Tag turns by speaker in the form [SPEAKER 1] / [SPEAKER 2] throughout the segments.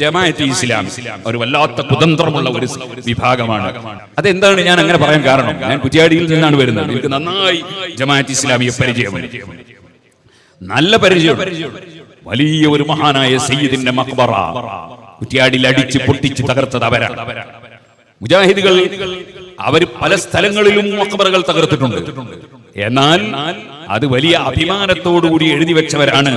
[SPEAKER 1] ജമാഅത്ത് ഇസ്ലാം ഒരു വല്ലാത്ത കുതന്ത്രമുള്ള ഒരു വിഭാഗമാണ്. അതെന്താണ് ഞാൻ അങ്ങനെ പറയാൻ കാരണം? ഞാൻ കുറ്റിയാടിയിൽ നിന്നാണ് വരുന്നത്. എനിക്ക് നന്നായി ജമാഅത്ത് ഇസ്ലാമിയെ പരിചയമാണ് നല്ല പരിചയം വലിയ ഒരു മഹാനായ സയ്യിദിന്റെ മക്ബറ. കുറ്റിയാടിയിൽ അടിച്ച് പൊട്ടിച്ച് തകർത്തത് അവരാണ്. മുജാഹിദുകൾ അവർ പല സ്ഥലങ്ങളിലും മക്ബറകൾ തകർത്തിട്ടുണ്ട്. എന്നാൽ അത് വലിയ അഭിമാനത്തോടുകൂടി എഴുതി വെച്ചവരാണ്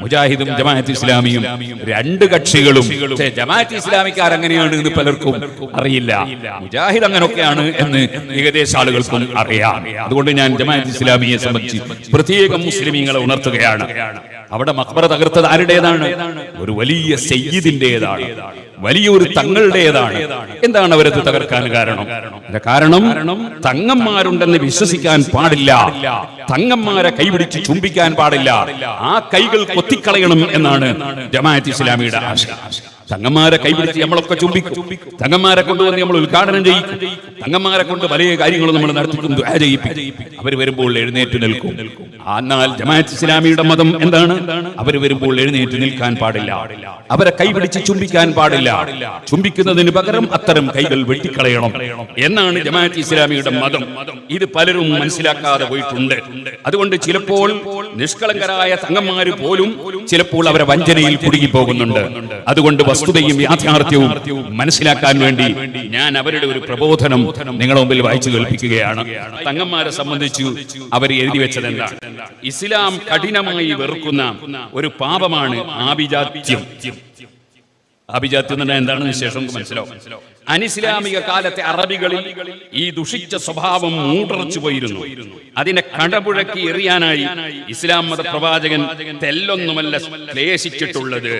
[SPEAKER 1] മുജാഹിദും ജമാഅത്ത് ഇസ്ലാമിയും. രണ്ട് കക്ഷികളും. പക്ഷേ ജമാഅത്ത് ഇസ്ലാമിക്കാർ അങ്ങനെയാണ് എന്ന് പലർക്കും അറിയില്ല. മുജാഹിദ് അങ്ങനെയൊക്കെയാണ് എന്ന് ഏകദേശ ആളുകൾക്കും അറിയാം. അതുകൊണ്ട് ഞാൻ ജമാഅത്ത് ഇസ്ലാമിയെ സംബന്ധിച്ച് പ്രത്യേകം മുസ്ലിമീങ്ങളെ ഉണർത്തുകയാണ്. അവിടെ മക്ബറ തകർത്തത് ആരുടേതാണ്? ഒരു വലിയ സയ്യിദിന്റേതാണ് വലിയൊരു തങ്ങളുടേതാണ്. എന്താണ് അവരത് തകർക്കാൻ കാരണം? അതിന്റെ കാരണം തങ്ങന്മാരുണ്ടെന്ന് വിശ്വസിക്കാൻ പാടില്ല. തങ്ങന്മാരെ കൈപിടിച്ച് ചുംബിക്കാൻ പാടില്ല. ആ കൈകൾ കൊത്തിക്കളയണം എന്നാണ് ജമാഅത്ത് ഇസ്ലാമിയുടെ ആശയം. തങ്ങന്മാരെ കൈപിടിച്ച് നമ്മളൊക്കെ ചുംബിക്കും. തങ്ങന്മാരെ കൊണ്ടുവന്ന് നമ്മൾ ഉദ്ഘാടനം ചെയ്യിക്കും. തങ്ങന്മാരെ കൊണ്ട് വലിയ കാര്യങ്ങൾ നമ്മൾ നടത്തിക്കും ചെയ്യിപ്പിക്കും. അവർ വരുമ്പോൾ എഴുന്നേറ്റ് നിൽക്കും. എന്നാൽ ജമാഅത്ത് ഇസ്ലാമിയുടെ മതം എന്താണ്? അവർ വരുമ്പോൾ എഴുന്നേറ്റ് നിൽക്കാൻ പാടില്ല. അവരെ കൈപിടിച്ച് ചുംബിക്കാൻ പാടില്ല. ചുംബിക്കുന്നതിന് പകരം അത്തരം കൈകൾ വെട്ടിക്കളയണം. എന്നാണ് ജമാഅത്ത് ഇസ്ലാമിയുടെ മതം. ഇത് പലരും മനസ്സിലാക്കാതെ പോയിട്ടുണ്ട്. അതുകൊണ്ട് ചിലപ്പോൾ നിഷ്കളങ്കരായ തങ്ങന്മാര് പോലും ചിലപ്പോൾ അവരെ വഞ്ചനയിൽ കുടുങ്ങി പോകുന്നുണ്ട് അതുകൊണ്ട് വസ്തുതയും യാഥാർത്ഥ്യവും മനസ്സിലാക്കാൻ വേണ്ടി ഞാൻ അവരുടെ ഒരു പ്രബോധനം നിങ്ങളുടെ മുമ്പിൽ വായിച്ചു കേൾപ്പിക്കുകയാണ്. തങ്ങന്മാരെ സംബന്ധിച്ചു അവർ എഴുതി വെച്ചത് എന്താണ് ഇസ്ലാം കഠിനമായി വെറുക്കുന്ന ഒരു പാപമാണ് ആഭിജാത്യം. അഭിജാത്യം തന്നെ എന്താണെന്ന് ശേഷം മനസ്സിലാവും. അനിസ്ലാമിക കാലത്തെ അറബികളിൽ ഈ ദുഷിച്ച സ്വഭാവം മൂടറച്ചു പോയിരുന്നു. അതിനെ കടപുഴക്കി എറിയാനായി ഇസ്ലാം മത പ്രവാചകൻ തെല്ലൊന്നുമല്ല ക്ലേശിച്ചിട്ടുള്ളത്.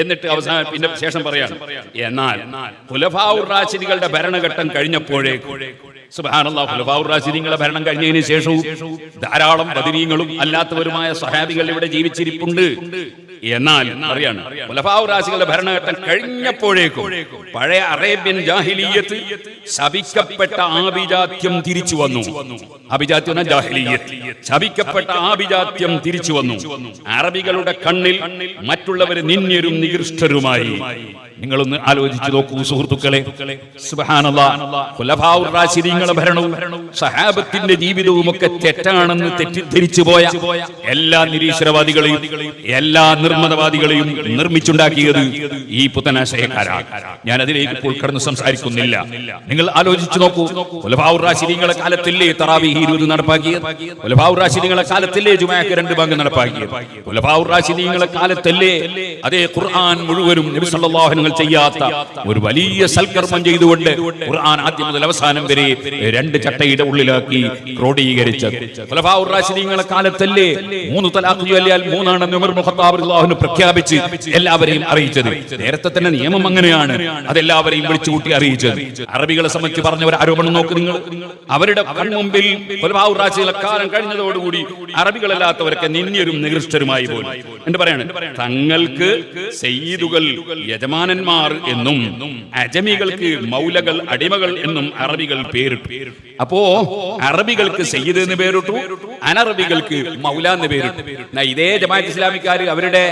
[SPEAKER 1] എന്നിട്ട് അവസാനം പിന്നെ ശേഷം പറയാണ് എന്നാൽ റാഷിദികളുടെ ഭരണഘട്ടം കഴിഞ്ഞപ്പോഴേക്കും റാഷിദികളുടെ ഭരണം കഴിഞ്ഞതിന് ശേഷവും ധാരാളം ബദരീങ്ങളും അല്ലാത്തവരുമായ സഹാബികൾ ഇവിടെ ജീവിച്ചിരിപ്പുണ്ട്. എന്നാൽ അറിയാണ് ഖുലഫാഉർ ഭരണഘട്ടം കഴിഞ്ഞപ്പോഴേക്കും പഴയ അറേബ്യൻ ജാഹിലീയത്ത് ശപിക്കപ്പെട്ട ആഭിജാത്യം തിരിച്ചു വന്നു. അഭിജാത്യം ജാഹിലിയത്ത്. ശപിക്കപ്പെട്ട ആഭിജാത്യം തിരിച്ചു വന്നു. അറബികളുടെ കണ്ണിൽ മറ്റുള്ളവർ നിന്യരും നികൃഷ്ടരുമായി. നിങ്ങളൊന്ന് ആലോചിച്ചു നോക്കൂ സുഹൃത്തുക്കളെ. റാശിദീങ്ങളെ ഭരണവും സഹാബത്തിന്റെ ജീവിതവും ഒക്കെ തെറ്റാണെന്ന് തെറ്റിദ്ധരിച്ചു പോയ എല്ലാ നിരീശ്വരവാദികളെയും എല്ലാ നിർമ്മതവാദികളെയും നിർമ്മിച്ചുണ്ടാക്കിയത് ഈ പുത്തനാശയക്കാരാണ് ഞാൻ അതിലേക്ക് ഇപ്പോൾ കടന്ന് സംസാരിക്കുന്നില്ല. നിങ്ങൾ ആലോചിച്ചു നോക്കൂ റാശിദീങ്ങളെ കാലത്തില്ലേ തറാവി ഇരുപത് നടപ്പാക്കിയത്. റാശിദീങ്ങളെ കാലത്തില്ലേ ജുമാക്ക് രണ്ട് ഭാഗം നടപ്പാക്കിയത്. റാശിദീങ്ങളെ കാലത്തല്ലേ അതേ ഖുർആൻ മുഴുവനും നബി സല്ലല്ലാഹു അലൈഹി ചെയ്യാത്ത ഒരു വലിയ സൽക്കർമ്മം ചെയ്തുകൊണ്ട് ഖുർആൻ ആദ്യം മുതൽ അവസാനം വരെ രണ്ട് ചട്ടയുടെ ഉള്ളിലാക്കി ക്രോഡീകരിച്ചത്. ഖുലഫാഉർ റാഷിദീങ്ങളെ കാലത്തല്ലേ മൂന്ന് തലാഖ് ചൊല്ലിയാൽ മൂന്നാണെന്ന് ഉമർ മുഖത്താബ് അള്ളാഹുവിനെ പ്രഖ്യാപിച്ച് എല്ലാവരെയും അറിയിച്ചത്. നേരത്തെ തന്നെ നിയമം അങ്ങനെയാണ് അതെല്ലാവരെയും വിളിച്ചു കൂട്ടി അറിയിച്ചത്. അറബികളെ സംബന്ധിച്ച് പറഞ്ഞ ഒരു ആരോപണം നോക്ക് നിങ്ങൾ. അവരുടെ കൺമുമ്പിൽ കാലം കഴിഞ്ഞതോടുകൂടി അറബികളല്ലാത്തവരൊക്കെ നിന്യരും നികൃഷ്ടരുമായി പോലും എന്ന് പറയാണ്? തങ്ങൾക്ക് സെയ്യിദുകൾ യജമാനന്മാർ എന്നും അജമികൾക്ക് മൗലകൾ അടിമകൾ എന്നും അറബികൾ പേരിട്ടു. അപ്പോ അറബികൾക്ക് സയ്യിദ് എന്ന് പേരിട്ടു അനറബികൾക്ക് മൗല എന്ന് പേരിട്ടു. എന്നാ ഇതേ ജമാഅത്ത് ഇസ്ലാമിക്കാർ അവരുടെ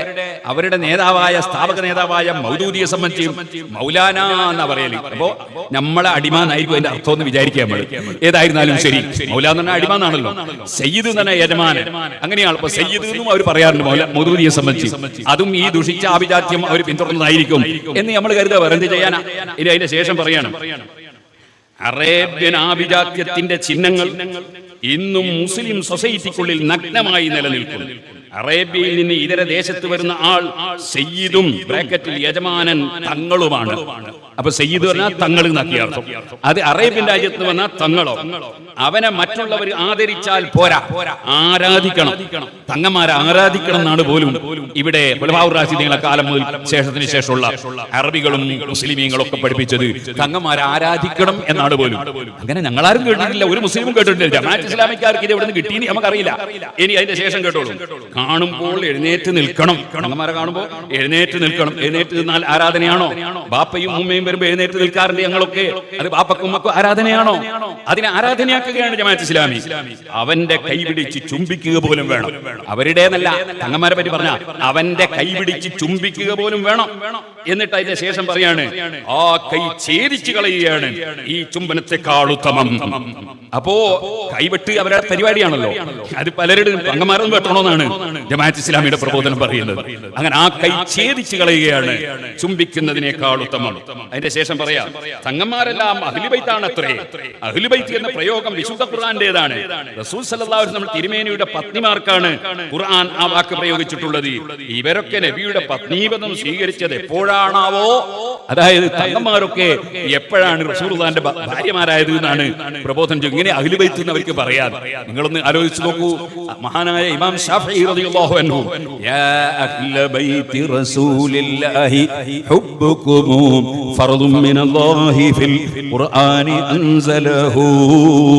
[SPEAKER 1] അവരുടെ നേതാവായ സ്ഥാപക നേതാവായ മൗദൂദിയെ സംബന്ധിച്ച് മൗലാന എന്നാ പറയൽ. അപ്പോ നമ്മളെ അടിമ എന്നായിരിക്കും അതിന്റെ അർത്ഥം എന്ന് വിചാരിക്കാൻ നമ്മൾ ഏതായിരുന്നാലും ശരി. മൗല എന്ന് പറഞ്ഞാൽ അടിമ എന്നാണല്ലോ സയ്യിദ് എന്ന് പറഞ്ഞാൽ യജമാനൻ. അങ്ങനെയാണ് അപ്പൊ സയ്യിദ് എന്നും അവർ പറയാറുണ്ട് മൗല മൗദൂദിയെ സംബന്ധിച്ച്. അതും ഈ ദുഷിച്ച ആഭിജാത്യം അവർ പിന്തുടർന്നതായിരിക്കും. എന്ന് നമ്മൾ കരുതാ എന്ത് ചെയ്യാനാ? ഇനി അതിന്റെ ശേഷം പറയണം. അറേബ്യൻ ആഭിജാത്യത്തിന്റെ ചിഹ്നങ്ങൾ ഇന്നും മുസ്ലിം സൊസൈറ്റിക്കുള്ളിൽ നഗ്നമായി നിലനിൽക്കുന്നു. അറേബ്യയിൽ നിന്ന് ഇതര ദേശത്ത് വരുന്ന ആൾ സയ്യിദും ബ്രാക്കറ്റിൽ യജമാനൻ തങ്ങളുമാണ്. അപ്പൊ സയ്യിദ് പറഞ്ഞാൽ തങ്ങൾ എന്നാക്കിയ അർത്ഥം. അത് അറേബ്യൻ രാജ്യത്ത് വന്ന തങ്ങളോ? അവനെ മറ്റുള്ളവർ ആദരിച്ചാൽ പോരാ. ആരാധിക്കണം. തങ്ങന്മാരെ ആരാധിക്കണം എന്നാണ് പോലും ഇവിടെ നിങ്ങളെ കാലം മുതൽ ശേഷത്തിന് ശേഷമുള്ള അറബികളും മുസ്ലിമീങ്ങളും ഒക്കെ പഠിപ്പിച്ചത് തങ്ങന്മാരെ ആരാധിക്കണം എന്നാണ് പോലും. അങ്ങനെ ഞങ്ങളാരും കേട്ടിട്ടില്ല ഒരു മുസ്ലിമും കേട്ടിട്ടില്ല. ജമാഅത്ത് ഇസ്ലാമിക്കാർക്ക് ഇത് എവിടെ കിട്ടി നമുക്കറിയില്ല. ഇനി അതിന്റെ ശേഷം കേട്ടോളൂ. കാണുമ്പോൾ എഴുന്നേറ്റ് നിൽക്കണം. തങ്ങന്മാരെ കാണുമ്പോൾ എഴുന്നേറ്റ് നിൽക്കണം. എഴുന്നേറ്റ് നിന്നാൽ ആരാധനയാണോ? ബാപ്പയും ഉമ്മയും വരുമ്പോൾ എഴുന്നേറ്റ് നിൽക്കാറുണ്ട് ഞങ്ങളൊക്കെ? അത് ബാപ്പക്കും ഉമ്മക്കും ആരാധനയാണോ? അതിനെ ആരാധനയാക്കി ശക്തിയാക്കുകയാണ് ജമാഅത്ത് ഇസ്ലാമി. അവന്റെ കൈ പിടിച്ച് ചുംബിക്കുക പോലും വേണം. അവരുടേതല്ല തങ്ങന്മാരെ പറ്റി പറഞ്ഞ അവന്റെ കൈ പിടിച്ച് ചുംബിക്കുക പോലും വേണം. എന്നിട്ട് അതിന്റെ ശേഷം പറയാണ് ആ കൈ ഛേദിച്ചു കളയുകയാണ് ഈ ചുംബനത്തെക്കാൾ ഉത്തമം അപ്പോ കൈവെട്ട് അവരുടെ പരിപാടിയാണല്ലോ. അത് പലരുടെ തങ്ങന്മാരൊന്നും വെട്ടണമെന്നാണ് ജമാഅത്ത് ഇസ്ലാമിയുടെ പ്രബോധനം പറയുന്നത്. അങ്ങനെ ആ കൈ ഛേദിച്ചു കളയുകയാണ് ചുംബിക്കുന്നതിനേക്കാൾ ഉത്തമം അതിന്റെ ശേഷം പറയാം തങ്ങന്മാരെല്ലാം അഹ്ലുബൈത്താണ് അത്രേ അഹ്ലുബൈത്ത് എന്ന പ്രയോഗം വിശുദ്ധ ഖുർആന്റേതാണ്. റസൂൽ സല്ലല്ലാഹു അലൈഹി തിരുമേനിയുടെ പത്നിമാർക്കാണ് ഖുർആൻ ആ വാക്ക് പ്രയോഗിച്ചിട്ടുള്ളത്. ഇവരൊക്കെ നബിയുടെ പത്നീപദം സ്വീകരിച്ചത് എപ്പോഴാണാവോ? അതായത് തങ്ങന്മാരൊക്കെ എപ്പോഴാണ് റസൂലുള്ളാന്റെ ഭ- ഭാര്യമാരായത് എന്നാണ് പ്രബോധനം ഇങ്ങനെ അഹ്ലുബൈത്ത് എന്ന് അവർക്ക് പറയാം. നിങ്ങളൊന്ന് ആലോചിച്ച് നോക്കൂ. മഹാനായ ഇമാം ഷാഫി റളിയല്ലാഹു അൻഹു. യാ അഹ്ല റസൂലില്ലാഹി ഫർദും മിനല്ലാഹി ഫിൽ ഖുർആനി അൻസലഹു.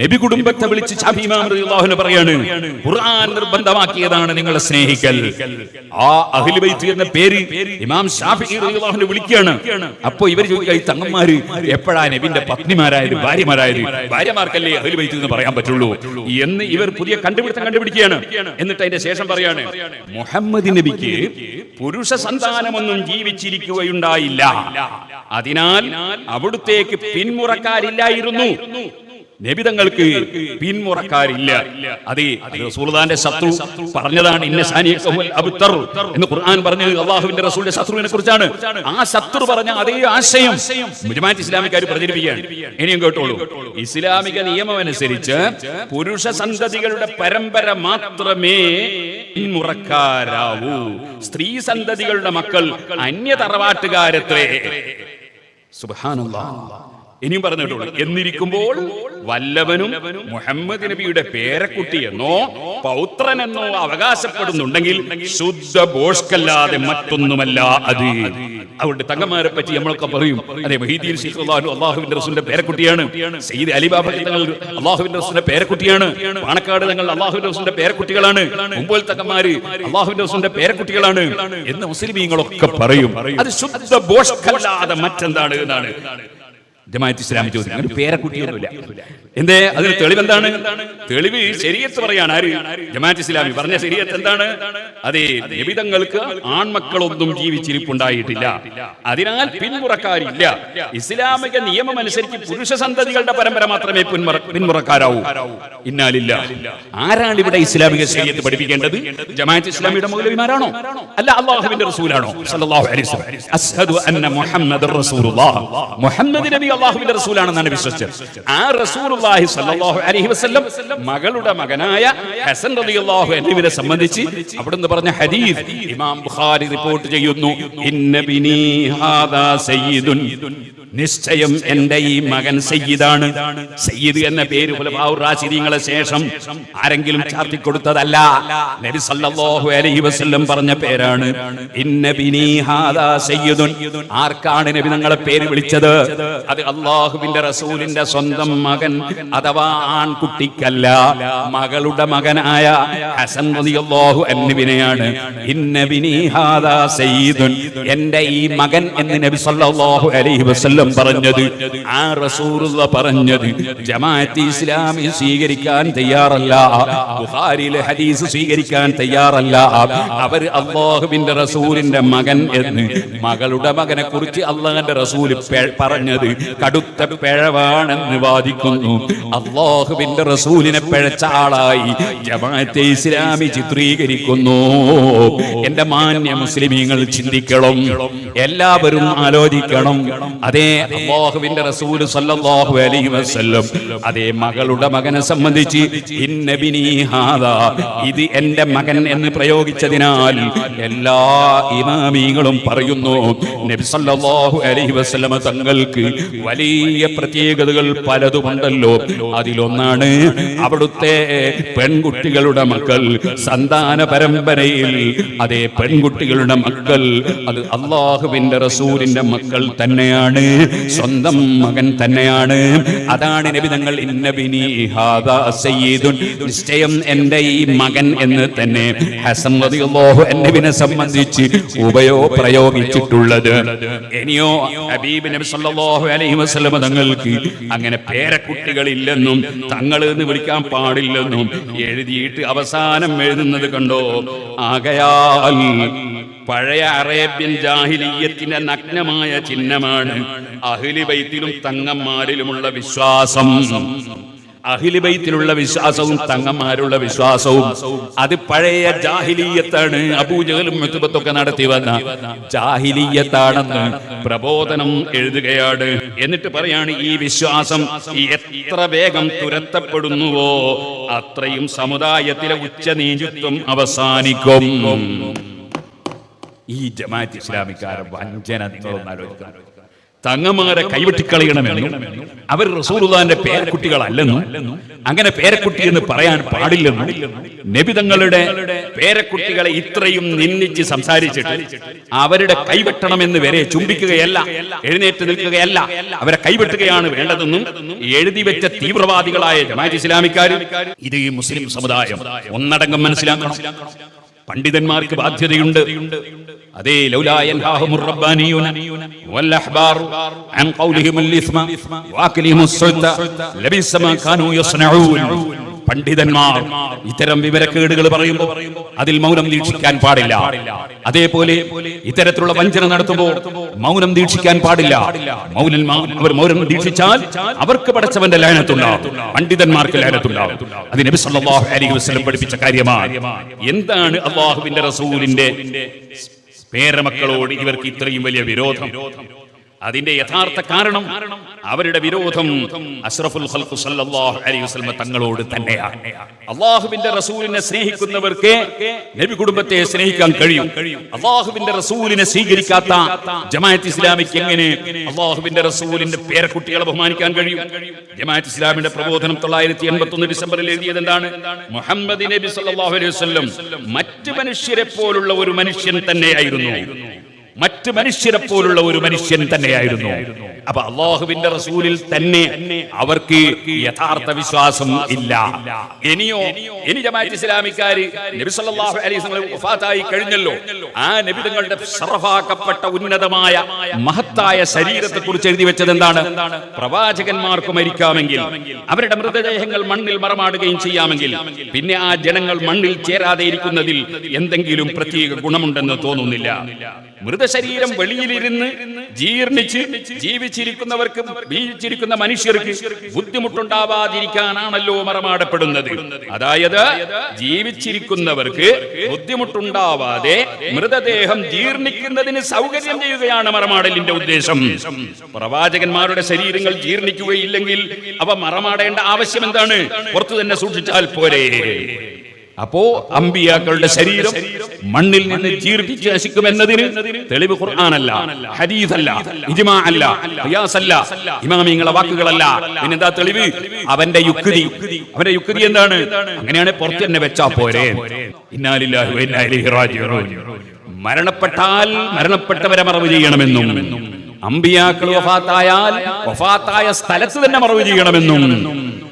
[SPEAKER 1] നബി കുടുംബത്തെ വിളിച്ച് പറയാണ് ഖുർആൻ നിർബന്ധമാക്കിയതാണ് നിങ്ങളെ സ്നേഹിക്കൽ. ആ അഹ്ലു ബൈത്ത് എന്ന പേര് ഇമാം ഷാഫി റളിയല്ലാഹു വിളിക്കുകയാണ്. അപ്പോൾ ഇവർ ചോദിക്കുക ഈ തങ്ങന്മാര് എപ്പോഴാ നബിന്റെ പത്നിമാരായത് ഭാര്യമാരായത്? ഭാര്യമാർക്കല്ലേ അഹ്ലു ബൈത്ത് എന്ന് പറയാൻ പറ്റുള്ളൂ. എന്ന് ഇവർ പുതിയ കണ്ടുപിടുത്തം കണ്ടുപിടിക്കുകയാണ്. എന്നിട്ട് അതിന്റെ ശേഷം പറയാണ് മുഹമ്മദ് നബിക്ക് പുരുഷ സന്താനമൊന്നും ജീവിച്ചിരിക്കുകയുണ്ടായില്ല. അതിനാൽ അവിടുത്തേക്ക് പിന്മുറക്കാരില്ലായിരുന്നു നബിതങ്ങൾക്ക് പിന്മുറക്കാരില്ല അതെ റസൂലുള്ളാന്റെ ശത്രു പറഞ്ഞതാണ് അബ്തർ എന്ന് ഖുർആൻ പറഞ്ഞത് അള്ളാഹുവിന്റെ റസൂലിന്റെ ശത്രുവിനെ കുറിച്ചാണ്. ആ ശത്രു പറഞ്ഞ അതേ ആശയം ജമാഅത്ത് ഇസ്ലാമിക്കാർ പ്രചരിപ്പിക്കുകയാണ്. ഇനിയും കേട്ടോളൂ. ഇസ്ലാമിക നിയമം അനുസരിച്ച് പുരുഷ സന്തതികളുടെ പരമ്പര മാത്രമേ പിന്മുറക്കാരാവൂ സ്ത്രീ സന്തതികളുടെ മക്കൾ അന്യ തറവാട്ടുകാരത്രേ ഇനിയും പറഞ്ഞിട്ടുള്ളൂ എന്നിരിക്കുമ്പോൾ വല്ലവനും മുഹമ്മദ് നബിയുടെ പേരക്കുട്ടിയെന്നോ പൗത്രനെന്നോ അവകാശപ്പെടുന്നുണ്ടെങ്കിൽ ശുദ്ധ ബോഷ്കല്ലാതെ മറ്റൊന്നുമല്ല അത്. അവരുടെ തങ്ങന്മാരെ പറ്റി നമ്മളൊക്കെ പറയും. അതെ മഹീദീൻ അള്ളാഹുവിന്റെ റസൂലിന്റെ പേരക്കുട്ടിയാണ്. സയ്യിദ് അലിബാബ തങ്ങൾ അള്ളാഹുവിന്റെ റസൂലിന്റെ പേരക്കുട്ടിയാണ്. പാണക്കാട് തങ്ങൾ അള്ളാഹുവിന്റെ റസൂലിന്റെ പേരക്കുട്ടികളാണ്. മുമ്പോൽ തങ്ങന്മാര് അള്ളാഹുവിന്റെ റസൂലിന്റെ പേരക്കുട്ടികളാണ് എന്ന് മുസ്ലിമീങ്ങളൊക്കെ പറയും. അത് ശുദ്ധ ബോഷ്കല്ലാതെ മറ്റെന്താണ് എന്നാണ്. ജമാഅത്ത് ഇസ്ലാമി ചോദിക്കും അങ്ങനെ പേരക്കുട്ടിയൊന്നുമില്ല. എന്തേ? അതിന് തെളിവ് എന്താണ് തെളിവ് ശരീരത്ത് പറയാണ് ആര്? ജമാഅത്ത് ഇസ്ലാമി. പറഞ്ഞ ശരീരത്ത് എന്താണ്? അതെ നിബിതങ്ങൾക്ക് ആൺമക്കളൊന്നും ജീവിച്ചിരിപ്പുണ്ടായിട്ടില്ല അതിനാൽ പിന്മുറക്കാരില്ല. ഇസ്ലാമിക നിയമം അനുസരിച്ച് പുരുഷ സന്തതികളുടെ പരമ്പര മാത്രമേ പിന്മുറ പിന്മുറക്കാരാവൂ. ഇന്നാലില്ല. ആരാണ് ഇവിടെ ഇസ്ലാമിക ശരീരത്ത് പഠിപ്പിക്കേണ്ടത്? ജമാഅത്ത് ഇസ്ലാമിയുടെ മൗലവിമാരാണോ അല്ല അള്ളാഹുവിന്റെ റസൂലാണോ? സല്ലല്ലാഹു അലൈഹി വസല്ലം. അസ്ഹദു അന്ന മുഹമ്മദ് റസൂലുള്ളാഹ് മുഹമ്മദ് നബി അള്ളാഹുവിന്റെ റസൂലാണെന്നാണ് വിശ്വസിച്ചത്. ആ റസൂലുള്ളാഹി സല്ലല്ലാഹു അലൈഹി വസല്ലം മകളുടെ മകനായ ഹസൻ റളിയല്ലാഹു അൻഹുവിനെ സംബന്ധിച്ച് അവിടുന്ന് പറഞ്ഞ ഹദീസ് ഇമാം ബുഖാരി റിപ്പോർട്ട് ചെയ്യുന്നു. ഇന്ന ബിനി ഹാദാ സയ്യിദുൻ. നിശ്ചയം എന്റെ ഈ മകൻ സയ്യിദാണ്. സയ്യിദ് എന്ന പേര് റാശിദീങ്ങളെ ശേഷം ആരെങ്കിലും ചാർത്തി കൊടുത്തതല്ല. നബി സല്ലല്ലാഹു അലൈഹി വസല്ലം പറഞ്ഞ പേരാണ്. ഇന്ന ബിനി ഹാദാ സയ്യിദുൻ. ആർക്കാണ് നബി നിങ്ങളെ പേര് വിളിച്ചത്? അത് അള്ളാഹുവിന്റെ റസൂലിന്റെ സ്വന്തം മകൻ അഥവാ ആൺകുട്ടിക്കല്ല. മകളുടെ മകനായ ഹസൻ റളിയല്ലാഹു അൻഹുവിനെയാണ്. ഇന്ന ബിനി ഹാദാ സയ്യിദുൻ. എന്റെ ഈ മകൻ എന്ന് നബി സല്ലല്ലാഹു അലൈഹി വസല്ലം പറഞ്ഞത്. ആ റസൂലുള്ള പറഞ്ഞത് ജമാഅത്ത് ഇസ്ലാമി സ്വീകരിക്കാൻ തയ്യാറല്ല. ബുഖാരിയിലെ ഹദീസ് സ്വീകരിക്കാൻ തയ്യാറല്ല. അവർ അള്ളാഹുവിന്റെ റസൂലിന്റെ മകൻ എന്ന് മകളുടെ മകനെ കുറിച്ച് അള്ളാഹന്റെ റസൂൽ പറഞ്ഞത് കടുത്ത പിഴവാണെന്ന് വാദിക്കുന്നു. അള്ളാഹുവിന്റെ റസൂലിനെ പിഴച്ച ആളായി ജമാഅത്തെ ഇസ്ലാമി ചിത്രീകരിക്കുന്നു. എന്റെ മാന്യ മുസ്ലിമീങ്ങൾ ചിന്തിക്കണം. എല്ലാവരും ആലോചിക്കണം. അതേ അള്ളാഹുവിന്റെ റസൂൽ സല്ലല്ലാഹു അലൈഹി വസല്ലം അതേ മകളുടെ മകനെ സംബന്ധിച്ച് ഇന്നബിനി ഹാദാ ഇത് എന്റെ മകൻ എന്ന് പ്രയോഗിച്ചതിനാൽ എല്ലാ ഇമാമികളും പറയുന്നു നബി സല്ലല്ലാഹു അലൈഹി വസല്ലമ തങ്ങൾക്ക് വലിയ പ്രത്യേകതകൾ പലതുമുണ്ടല്ലോ. അതിലൊന്നാണ് അവിടുത്തെ പെൺകുട്ടികളുടെ മക്കൾ സന്താന പരമ്പരയിൽ അതേ പെൺകുട്ടികളുടെ മക്കൾ അത് അള്ളാഹുവിന്റെ റസൂലിന്റെ മക്കൾ തന്നെയാണ്. സ്വന്തം മകൻ തന്നെയാണ്. അതാണ് നബി തങ്ങൾ ഇന്നബിനി നിശ്ചയം എന്റെ ഈ മകൻ എന്ന് തന്നെ ഹസൻ റളിയല്ലാഹു സംബന്ധിച്ച് ഉപയോ പ്രയോഗിച്ചിട്ടുള്ളത്. ഇനിയോ ഹബീബ് നബി സല്ലല്ലാഹു അലൈഹി വസല്ലം തങ്ങൾക്ക് അങ്ങനെ പേരക്കുട്ടികളില്ലെന്നും തങ്ങൾ എന്ന് വിളിക്കാൻ പാടില്ലെന്നും എഴുതിയിട്ട് അവസാനം എഴുതുന്നത് കണ്ടോ? ആകയാൽ പഴയ അറേബ്യൻ ജാഹിലീയത്തിന്റെ നഗ്നമായ ചിഹ്നമാണ് അഹിലിബൈത്തിലും തങ്ങന്മാരിലുമുള്ള വിശ്വാസം. അഹിലിബൈത്തിലുള്ള വിശ്വാസവും തങ്ങന്മാരുള്ള വിശ്വാസവും അത് പഴയ ജാഹിലീയത്താണ്. അബൂജഹലും മെത്തുപത്തൊക്കെ നടത്തി വന്ന ജാഹിലീയത്താണെന്ന് പ്രബോധനം എഴുതുകയാണ്. എന്നിട്ട് പറയാണ് ഈ വിശ്വാസം എത്ര വേഗം തുരത്തപ്പെടുന്നുവോ അത്രയും സമുദായത്തിലെ ഉച്ചനീചിത്വം അവസാനിക്കും. ഈ ജമാഅത്ത് ഇസ്ലാമിക്കാരെ വഞ്ചന നിങ്ങളൊന്ന് ആലോചിക്കണം തങ്ങന്മാരെ കൈവെട്ടിക്കളയണമെന്നും അവർ റസൂലുള്ളാന്റെ പേരക്കുട്ടികളല്ലെന്നും അങ്ങനെ പേരക്കുട്ടി എന്ന് പറയാൻ പാടില്ലെന്നും നബിതങ്ങളുടെ പേരക്കുട്ടികളെ ഇത്രയും നിന്ദിച്ച് സംസാരിച്ചിട്ട് അവരുടെ കൈവെട്ടണമെന്ന് വരെ ചുംബിക്കുകയല്ല എഴുന്നേറ്റ് നിൽക്കുകയല്ല അവരെ കൈവെട്ടുകയാണ് വേണ്ടതെന്നും എഴുതി വെച്ച തീവ്രവാദികളായ ജമാഅത്ത് ഇസ്ലാമിക്കാർ ഇത് ഈ മുസ്ലിം സമുദായം ഒന്നടങ്കം മനസ്സിലാക്കണം. പണ്ഡിതന്മാർക്ക് ബാധ്യതയുണ്ട്. അതേ അൻ ഖൗലിഹിമുൽ ഇസ്മ വാകലിഹിമുസ് സുൽത്ത ലബിസ മാ കാനൂ യസ്നഊൻ. പണ്ഡിതന്മാർ ഇത്തരം വിവരക്കേടുകൾ പറയുമ്പോൾ അതിൽ മൗനം ദീക്ഷിക്കാൻ പാടില്ല. അതേപോലെ ഇത്തരത്തിലുള്ള വഞ്ചന നടത്തുമ്പോൾ മൗനം ദീക്ഷിക്കാൻ പാടില്ല. മൗനൻ അവർ മൗനം ദീക്ഷിച്ചാൽ അവർക്ക് പടച്ചവന്റെ ലയനത്തുണ്ടാവും പണ്ഡിതന്മാർക്ക് ലയനത്തുണ്ടാവും അത് നബി സല്ലല്ലാഹു അലൈഹി വസല്ലം പഠിപ്പിച്ച കാര്യമാണ്. എന്താണ് അള്ളാഹുവിന്റെ റസൂലിന്റെ പേരമക്കളോട് ഇവർക്ക് ഇത്രയും വലിയ വിരോധം. അതിന്റെ യഥാർത്ഥ കാരണം അവരുടെ വിരോധം അഷ്റഫുൽ ഖൽഖ് സല്ലല്ലാഹു അലൈഹി വസല്ലം തങ്ങളോട് തന്നെയാണ്. അള്ളാഹുവിന്റെ റസൂലിനെ സ്നേഹിക്കുന്നവർക്ക് നബി കുടുംബത്തെ സ്നേഹിക്കാൻ കഴിയും. അള്ളാഹുവിന്റെ റസൂലിനെ സ്വീകരിക്കാത്ത ജമാഅത്ത് ഇസ്ലാമിക്ക് എങ്ങനെ അള്ളാഹുവിന്റെ റസൂലിന്റെ പേരക്കുട്ടികളെ ബഹുമാനിക്കാൻ കഴിയും? ജമാഅത്ത് ഇസ്ലാമിന്റെ പ്രബോധനം തൊള്ളായിരത്തി എൺപത്തി ഡിസംബറിൽ എഴുതിയത് എന്താണ്? മുഹമ്മദ് നബി സല്ലല്ലാഹു അലൈഹി വസല്ലം മറ്റ് മനുഷ്യരെ പോലുള്ള ഒരു മനുഷ്യൻ തന്നെയായിരുന്നു. മറ്റ് മനുഷ്യരെ പോലുള്ള ഒരു മനുഷ്യൻ തന്നെയായിരുന്നു. അപ്പൊ അള്ളാഹുവിന്റെ റസൂലിൽ തന്നെ അവർക്ക് യഥാർത്ഥ വിശ്വാസം ഇല്ല. ഇനിയോ ഇനി ജമാഅത്ത് ഇസ്ലാമിക്കാര് നബി സല്ലല്ലാഹു അലൈഹി വസല്ലം വഫാത്തായി കഴിഞ്ഞല്ലോ. ആ നബി തങ്ങളുടെ സർഫാക്കപ്പെട്ട ഉന്നതമായ മഹത്തായ ശരീരത്തെ കുറിച്ച് എഴുതി വെച്ചത് എന്താണ്? പ്രവാചകന്മാർക്ക് മരിക്കാമെങ്കിൽ അവരുടെ മൃതദേഹങ്ങൾ മണ്ണിൽ മറമാടുകയും ചെയ്യാമെങ്കിൽ പിന്നെ ആ ജനങ്ങൾ മണ്ണിൽ ചേരാതെ ഇരിക്കുന്നതിൽ എന്തെങ്കിലും പ്രത്യേക ഗുണമുണ്ടെന്ന് തോന്നുന്നില്ല. മൃതശരീരം വെളിയിലിരുന്ന് ജീർണിച്ച് ജീവിച്ചിരിക്കുന്നവർക്ക് ജീവിച്ചിരിക്കുന്ന മനുഷ്യർക്ക് ബുദ്ധിമുട്ടുണ്ടാവാതിരിക്കാനാണല്ലോ മറമാടപ്പെടുന്നത്. അതായത് ജീവിച്ചിരിക്കുന്നവർക്ക് ബുദ്ധിമുട്ടുണ്ടാവാതെ മൃതദേഹം ജീർണിക്കുന്നതിന് സൗകര്യം ചെയ്യുകയാണ് മറമാടലിന്റെ ഉദ്ദേശം. പ്രവാചകന്മാരുടെ ശരീരങ്ങൾ ജീർണിക്കുകയില്ലെങ്കിൽ അവ മറമാടേണ്ട ആവശ്യം എന്താണ്? പുറത്തു തന്നെ സൂക്ഷിച്ചാൽ പോരെ. അപ്പോ അമ്പിയാക്കളുടെ ശരീരം മണ്ണിൽ നിന്ന് ജീർണിച്ച് നശിക്കുമെന്നതിന് തെളിവ് ഖുർആനല്ല ഹരീഫല്ല ഇജ്മാ അല്ല ഖിയാസ് അല്ല ഇമാമിങ്ങളെ വാക്കുകളല്ല. പിന്നെന്താ തെളിവ്? അവന്റെ യുക്തി. അവന്റെ യുക്തി എന്താണ്? അങ്ങനെയാണ് പുറത്ത് തന്നെ വെച്ചാ പോരെ. റാജിഊൻ. മരണപ്പെട്ടാൽ മരണപ്പെട്ടവരെ മറവ് ചെയ്യണമെന്നും അമ്പിയാക്കൾ വഫാത്തായാൽ വഫാത്തായ സ്ഥലത്ത് തന്നെ മറവ് ചെയ്യണമെന്നും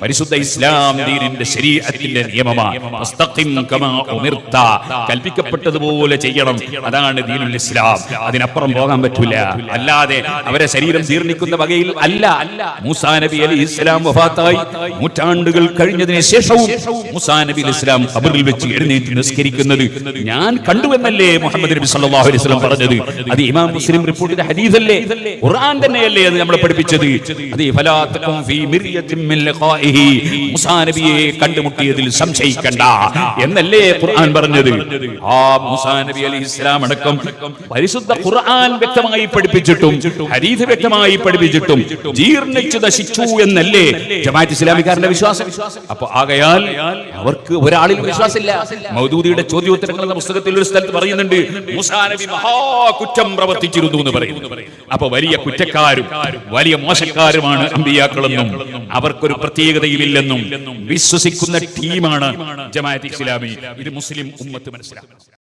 [SPEAKER 1] പരിശുദ്ധ ഇസ്ലാം ദീനിന്റെ ശരീഅത്തിന്റെ നിയമമാണ്. കൽപ്പിക്കപ്പെട്ടതുപോലെ ചെയ്യണം. അതാണ് ദീനുൽ ഇസ്ലാം. അതിനപ്പുറം പോകാൻ പറ്റില്ല അല്ലാതെ അവരെ ശരീരം ജീർണിക്കുന്ന വകയിൽ അല്ല. മൂസാ നബി അലി ഇസ്ലാം വഫാത്തായി നൂറ്റാണ്ടുകൾ കഴിഞ്ഞതിന് ശേഷവും മൂസാ നബി അലി ഇസ്ലാം ഖബറിൽ വെച്ച് എഴുന്നേറ്റ് നിസ്കരിക്കുന്നത് ഞാൻ കണ്ടുവെന്നല്ലേ മുഹമ്മദ് നബി സല്ലല്ലാഹു അലൈഹി വസല്ലം പറഞ്ഞത്. അത് ഇമാം മുസ്ലിം റിപ്പോർട്ട് ചെയ്ത ഹദീസല്ലേ? ഖുർആൻ തന്നെയല്ലേ അത് നമ്മളെ പഠിപ്പിച്ചത്? അത് ഫലാ തകും ഫീ മിർയത്തിൻ മിൻ ലിഖാഇഹി മൂസാ നബിയെ കണ്ടുമുട്ടിയതിൽ സംശയിക്കണ്ട എന്നല്ലേ ഖുർആൻ പറഞ്ഞത്? ആ മൂസാ നബി അലൈഹി ഇസ്ലാം അടക്കം പരിശുദ്ധ ഖുർആൻ വ്യക്തമായി പഠിപ്പിച്ചിട്ടും ഹദീസ് വ്യക്തമായി പഠിപ്പിച്ചിട്ടും ജീർണിച്ചു നശിച്ചു എന്നല്ലേ ജമാഅത്ത് ഇസ്ലാമിക്കാരന്റെ വിശ്വാസം? അപ്പൊ ആകയാൽ അവർക്ക് ഒരാളിൽ വിശ്വാസമില്ല. മൗദൂദിയുടെ ചോദ്യോത്തരങ്ങൾ എന്ന പുസ്തകത്തിൽ ഒരു സ്ഥലത്ത് പറയുന്നുണ്ട് മൂസാ നബി മഹാകുറ്റം പ്രവർത്തിച്ചിരുന്നു എന്ന് പറയുന്നു. അപ്പൊ വലിയ കുറ്റക്കാരും വലിയ മോശക്കാരുമാണ് അമ്പിയാക്കളെന്നും അവർക്കൊരു പ്രത്യേകതയുമില്ലെന്നും വിശ്വസിക്കുന്ന ടീമാണ് ജമാഅത്ത് ഇസ്ലാമി. ഇത് മുസ്ലിം ഉമ്മത്ത് മനസ്സിലാക്കണം.